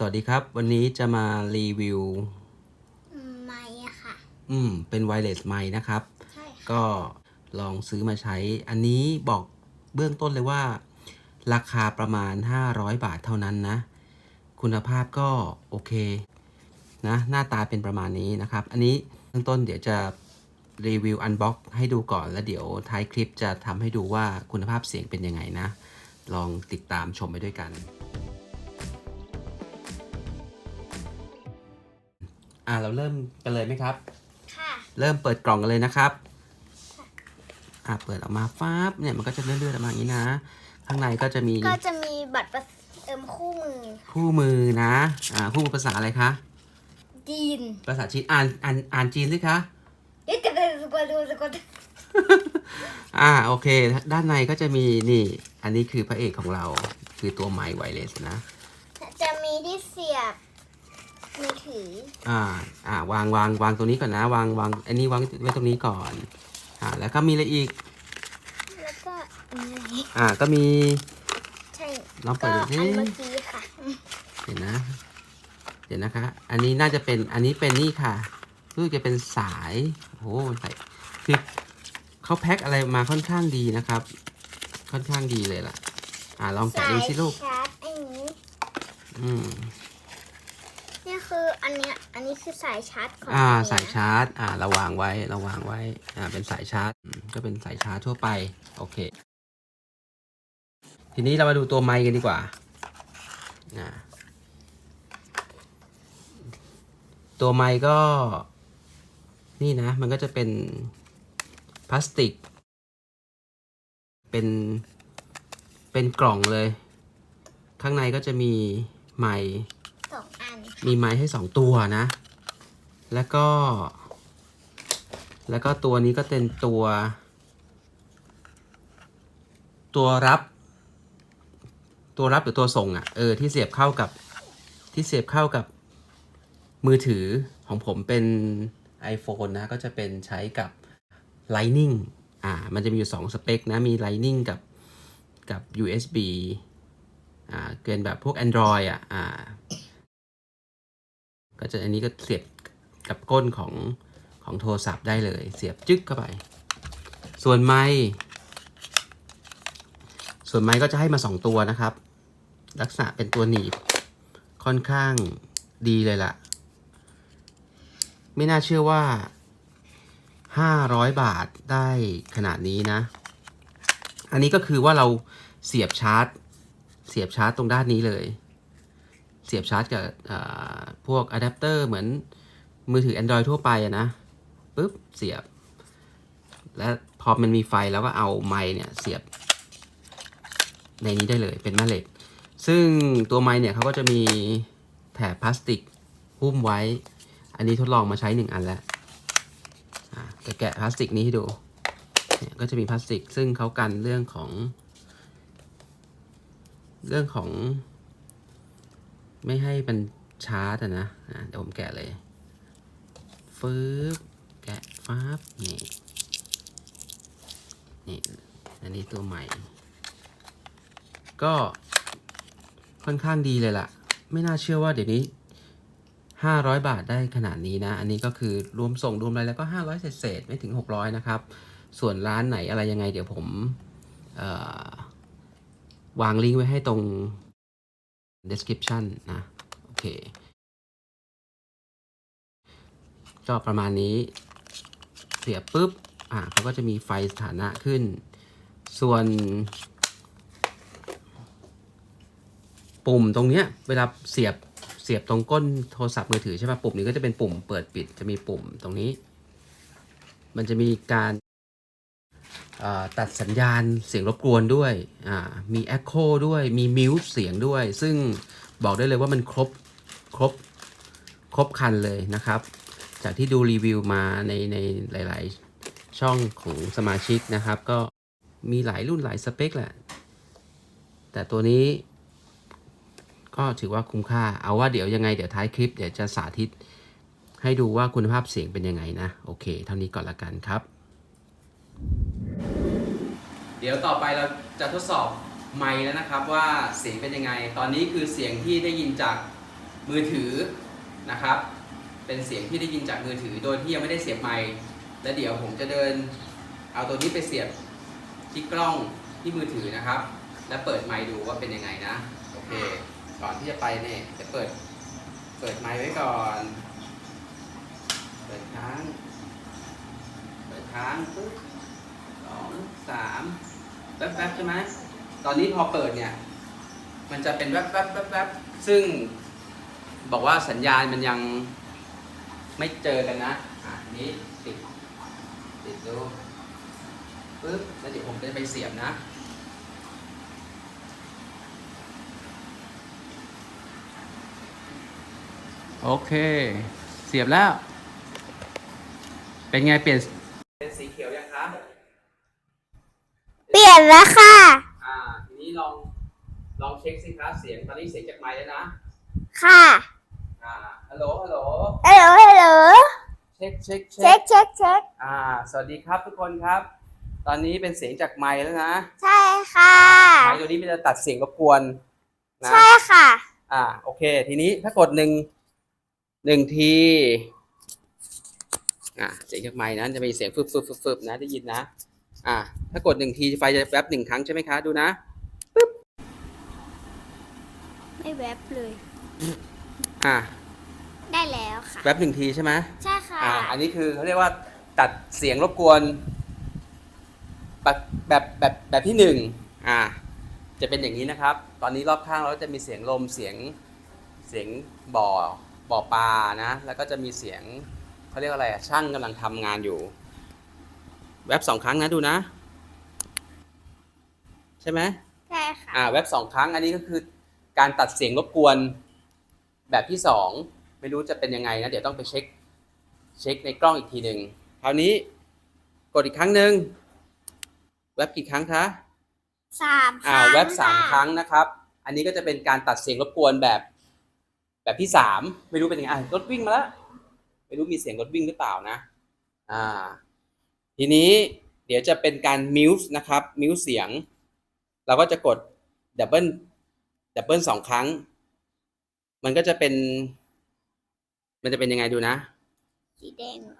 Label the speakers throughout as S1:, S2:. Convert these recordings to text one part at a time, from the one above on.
S1: สวัสดีครับ วันนี้จะมารีวิว
S2: ไม่อะค่ะ
S1: อืม เป็นไวเลสไมค์นะครับ
S2: ใช่ค่ะ
S1: ก็ลองซื้อมาใช้ อันนี้บอกเบื้องต้นเลยว่า ราคาประมาณ 500 บาทเท่านั้นนะ คุณภาพก็โอเค นะ หน้าตาเป็นประมาณนี้นะครับ อันนี้เบื้องต้นเดี๋ยวจะรีวิวอันบ็อกให้ดูก่อนแล้วเดี๋ยวท้ายคลิปจะทำให้ดูว่าคุณภาพเสียงเป็นยังไงนะ ลองติดตามชมไปด้วยกัน อ่าเราเริ่มกันเลยไหมครับ
S2: ค่ะ
S1: เริ่มเปิดกล่องกันเลยนะครับ อ่าเปิดออกมาฟ้าบเนี่ยมันก็จะเลื่อนๆออกมาอย่างนี้นะ ข้างในก็จะมี
S2: ก็จะมีบัตรประเอิมคู่มือ
S1: คู่มือนะ อ่าคู่มือภาษาอะไรคะ
S2: จีน
S1: ภาษาจีนอ่านอ่านอ่านจีนสิคะ
S2: เอ๊ะจะได้สกุลดูสกุล
S1: อ่าโอเค ด้านในก็จะมีนี่ อันนี้คือพระเอกของเราคือตัวไมค์ไวเลสนะ
S2: จะมีที่เสียบ มือถือ
S1: อ่า อ่าวางวางวางตรงนี้ก่อนนะ วางวางอันนี้วางไว้ตรงนี้ก่อน อ่า แล้วก็มีอะไรอีก
S2: แล้วก็อันนี้
S1: อ่า ก็มี
S2: ใช่
S1: ลองเปิ
S2: ก็
S1: ดดู
S2: อัน
S1: สิ
S2: เมื่อกี้ค่ะ
S1: เดี๋ยวนะ เดี๋ยวนะคะ อันนี้น่าจะเป็น อันนี้เป็นนี่ค่ะรู้สึกจะเป็นสาย โอ้โหใส่คือเขาแพ็คอะไรมาค่อนข้างดีนะครับ ค่อนข้างดีเลยล่ะ อ่าลองแกะ
S2: สาย
S1: ดูสิลูก
S2: ชาร์จอันนี้
S1: อืม
S2: นี่ คืออันเนี้ยอันนี้คือสายชาร์จของ
S1: อ่า
S2: อันเนี้
S1: สายชาร์จ อ่าเราวางไว้เราวางไว้ อ่า เป็นสายชาร์จอืมก็เป็นสายชาร์จทั่วไป โอเค ทีนี้เรามาดูตัวไมค์กันดีกว่าอ่า ตัวไมค์ก็ นี่นะ มันก็จะเป็นพลาสติก เป็น เป็นกล่องเลย ข้างในก็จะมีไมค์
S2: สองอัน
S1: มีไม้ให้สองตัวนะ แล้วก็ แล้วก็ตัวนี้ก็เป็นตัว ตัวรับ ตัวรับหรือตัวส่งอะ่ะ เออ ที่เสียบเข้ากับที่เสียบเข้ากับมือถือของผมเป็น iPhone นะ ก็จะเป็นใช้กับ Lightning อ่า มันจะมีอยู่สองสเปคนะ มี Lightning กับกับ USB อ่า เกินแบบพวก Android อะ อ่า ก็จะอันนี้ก็เสียบกับก้นของของโทรศัพท์ได้เลย เสียบจึ๊กเข้าไป ส่วนไม้ส่วนไม้ก็จะให้มาสองตัวนะครับ ลักษณะเป็นตัวหนีบค่อนข้างดีเลยล่ะ ไม่น่าเชื่อว่า 500 บาทได้ขนาดนี้นะ อันนี้ก็คือว่าเราเสียบชาร์จ เสียบชาร์จตรงด้านนี้เลย เสียบชาร์จกับพวกอะแดปเตอร์เหมือนมือถือ Android ทั่วไปอะนะปุ๊บเสียบ และพอมันมีไฟแล้วก็เอาไมค์เนี่ยเสียบ ในนี้ได้เลยเป็นแม่เหล็ก ซึ่งตัวไมค์เนี่ยเขาก็จะมีแถบพลาสติกหุ้มไว้ อันนี้ทดลองมาใช้หนึ่งอันแล้วอะจะแกะพลาสติกนี้ให้ดูเนี่ยก็จะมีพลาสติกซึ่งเขากันเรื่องของ เรื่องของ ไม่ให้มันชาร์จอะนะเดี๋ยวผมแกะเลยฟืบแกะฟ้าบนี่นี่อันนี้ตัวใหม่ ก็ค่อนข้างดีเลยล่ะ ไม่น่าเชื่อว่าเดี๋ยวนี้ 500 บาทได้ขนาดนี้นะ อันนี้ก็คือรวมส่งรวมอะไรแล้วก็ 500 เศษๆไม่ถึง 600 นะครับ ส่วนร้านไหนอะไรยังไง เดี๋ยวผมวางลิงก์ไว้ให้ตรง description นะ โอเค ก็ประมาณนี้ เสียบปุ๊บ อ่าเขาก็จะมีไฟสถานะขึ้น ส่วนปุ่มตรงเนี้ย เวลาเสียบเสียบตรงก้นโทรศัพท์มือถือใช่ป่ะปุ่มนี้ก็จะเป็นปุ่มเปิดปิดจะมีปุ่มตรงนี้ มันจะมีการ ตัดสัญญาณเสียงรบกวนด้วย มี Echo ด้วย มีมิวเสียงด้วย ซึ่งบอกได้เลยว่ามันครบ ครบ ครบคันเลยนะครับ จากที่ดูรีวิวมาในในหลาย ๆ ช่องของสมาชิกนะครับ ก็มีหลายรุ่นหลายสเปคแหละ แต่ตัวนี้ ก็ถือว่าคุ้มค่า เอาว่าเดี๋ยวยังไงเดี๋ยวท้ายคลิปเดี๋ยวจะสาธิต ให้ดูว่าคุณภาพเสียงเป็นยังไงนะ โอเค เท่านี้ก่อนละกันครับ เดี๋ยวต่อไปเราจะทดสอบไมค์แล้วนะครับว่าเสียงเป็นยังไง ตอนนี้คือเสียงที่ได้ยินจากมือถือนะครับ เป็นเสียงที่ได้ยินจากมือถือ โดยที่ยังไม่ได้เสียบไมค์และเดี๋ยวผมจะเดิน เอาตัวนี้ไปเสียบที่กล้องที่มือถือนะครับ แล้วเปิดไมค์ดูว่าเป็นยังไงนะ โอเค ก่อนที่จะไปเนี่ยจะเปิด เปิดไมค์ไว้ก่อน เปิดค้าง เปิดค้างปึ๊บ สามแป๊บๆใช่ไหมตอนนี้พอเปิดเนี่ย มันจะเป็นแวบๆแวบๆซึ่งบอกว่าสัญญาณมันยังไม่เจอกันนะอะนี้ติดติดดูปึ๊บแล้วเดี๋ยวผมจะไปเสียบนะโอเค เสียบแล้ว เป็นไงเปลี่ยนสีเขียวยังคะ
S2: เปลี่ย นแล้วค่ะ
S1: อ่าทีนี้ลองลองเช็คสิครับเสียงตอนนี้เสียงจากไมค์แล้วนะ
S2: ค่ะ
S1: อ่าฮัลโหลฮัลโหล
S2: ฮัลโหลฮัลโหล
S1: เช็คเช็ค
S2: เช็คเช็คเช็ค
S1: อ่า สวัสดีครับทุกคนครับ ตอนนี้เป็นเสียงจากไมค์แล้วนะ
S2: ใช่ค่ะ
S1: ไมค์ตัวนี้มันจะตัดเสียงรบกวนนะ
S2: ใช่ค่ะ
S1: อ่าโอเค ทีนี้ถ้ากดหนึ่งหนึ่งทีอ่าเสียงจากไมค์นั้นจะมีเสียงฟึบฟึบฟึบฟึบนะได้ยินนะ อ่า ถ้ากดหนึ่งทีไฟจะแวบหนึ่งครั้งใช่ไหมคะ ดูนะ
S2: ไม่แวบเลย
S1: อ่า
S2: ได้แล้วค่ะ
S1: แวบหนึ่งทีใช่ไหม
S2: ใช่ค่ะ
S1: อ่า อันนี้คือเขาเรียกว่าตัดเสียงรบกวน แบบแบบแบบแบบที่หนึ่งอ่า จะเป็นอย่างนี้นะครับ ตอนนี้รอบข้างเราก็จะมีเสียงลมเสียงเสียงบ่อบ่อปลานะ แล้วก็จะมีเสียงเขาเรียกว่าอะไรอะช่างกำลังทำงานอยู่ แวบสองครั้งนะดูนะ ใช่ไหม
S2: ใช่ค่ะ
S1: อ่าแวบสองครั้งอันนี้ก็คือการตัดเสียงรบกวนแบบที่สองไม่รู้จะเป็นยังไงนะ เดี๋ยวต้องไปเช็ค เช็คในกล้องอีกทีหนึ่งคราวนี้กดอีกครั้งหนึ่งแวบกี่ครั้งคะ
S2: สามค
S1: อ่า
S2: รั้ง
S1: แวบสามะครั้งนะครับ อันนี้ก็จะเป็นการตัดเสียงรบกวนแบบ แบบที่สามไม่รู้เป็นยังไงอะรถวิ่งมาแล้วไม่รู้มีเสียงรถวิ่งหรือเปล่านะ อ่า ทีนี้เดี๋ยวจะเป็นการมิวส์นะครับมิวส์เสียง เราก็จะกดดับเบิลดับเบิลสองครั้ง มันก็จะเป็น มันจะเป็นยังไงดูนะ
S2: สีแดงเหรอ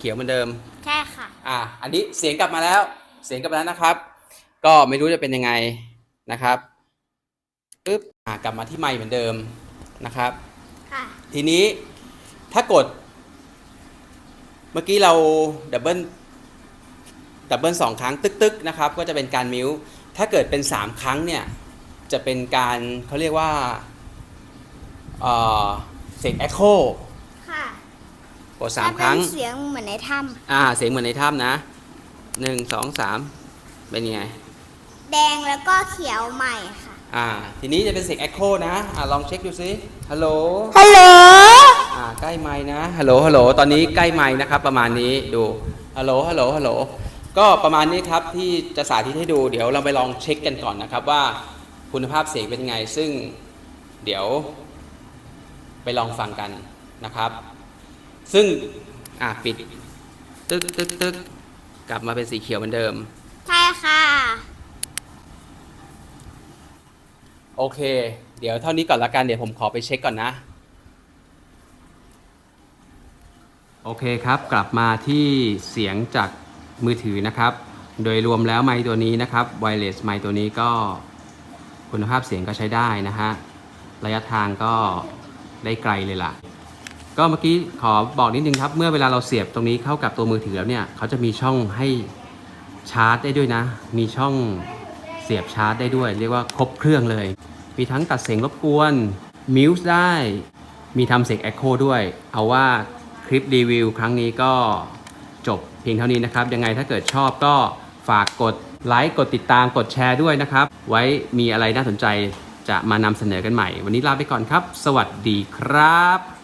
S1: เขียวเหมือนเดิม
S2: ใช่ค่ะ
S1: อ่าอันนี้เสียงกลับมาแล้ว เสียงกลับมาแล้วนะครับ ก็ไม่รู้จะเป็นยังไงนะครับปึ๊บอ่ากลับมาที่ไมค์เหมือนเดิมนะครับ
S2: ค่ะ
S1: ทีนี้ถ้ากด เมื่อกี้เราดับเบิลดับเบิลสองครั้งตึกๆนะครับ ก็จะเป็นการมิวถ้าเกิดเป็นสามครั้งเนี่ย จะเป็นการเขาเรียกว่าเอ่อเสียง echo
S2: ค่ะ
S1: กดสามครั้ง
S2: ถ้เป็นเสียงเหมือนในถ้
S1: อ่า เสียงเหมือนในถ้ำนะหนึ่งสองสามเป็นยังไงำ
S2: แดงแล้วก็เขียวใหม่ค่ะ
S1: อ่า ทีนี้จะเป็นเสียง echo นะอ่าลองเช็คดูซิฮัลโหล
S2: ฮัลโหล
S1: อ่าใกล้ไม้นะฮัลโหลฮัลโหลตอนนี้ใกล้ไม้นะครับประมาณนี้ดูฮัลโหลฮัลโหลฮัลโหลก็ประมาณนี้ครับที่จะสาธิตให้ดูเดี๋ยวเราไปลองเช็คกันก่อนนะครับว่าคุณภาพเสียงเป็นยังไงซึ่งเดี๋ยวไปลองฟังกันนะครับ ซึ่งอ่าปิดตึกตึกตึกกลับมาเป็นสีเขียวเหมือนเดิม
S2: ใช่ค่ะ
S1: โอเค เดี๋ยวเท่านี้ก่อนละกัน เดี๋ยวผมขอไปเช็คก่อนนะ โอเคครับ กลับมาที่เสียงจากมือถือนะครับ โดยรวมแล้วไมค์ตัวนี้นะครับไวเลสไมค์ตัวนี้ก็คุณภาพเสียงก็ใช้ได้นะฮะ ระยะทางก็ได้ไกลเลยล่ะ ก็เมื่อกี้ขอบอกนิดนึงครับ เมื่อเวลาเราเสียบตรงนี้เข้ากับตัวมือถือแล้วเนี่ยเขาจะมีช่องให้ชาร์จได้ด้วยนะ มีช่องเสียบชาร์จได้ด้วย เรียกว่าครบเครื่องเลย มีทั้งตัดเสียงรบกวนมิวส์ได้ มีทำเสียง Echo ด้วย เอาว่าคลิปรีวิวครั้งนี้ก็จบเพียงเท่านี้นะครับ ยังไงถ้าเกิดชอบก็ฝากกดไลค์กดติดตามกดแชร์ด้วยนะครับ ไว้มีอะไรน่าสนใจจะมานำเสนอกันใหม่ วันนี้ลาไปก่อนครับ สวัสดีครับ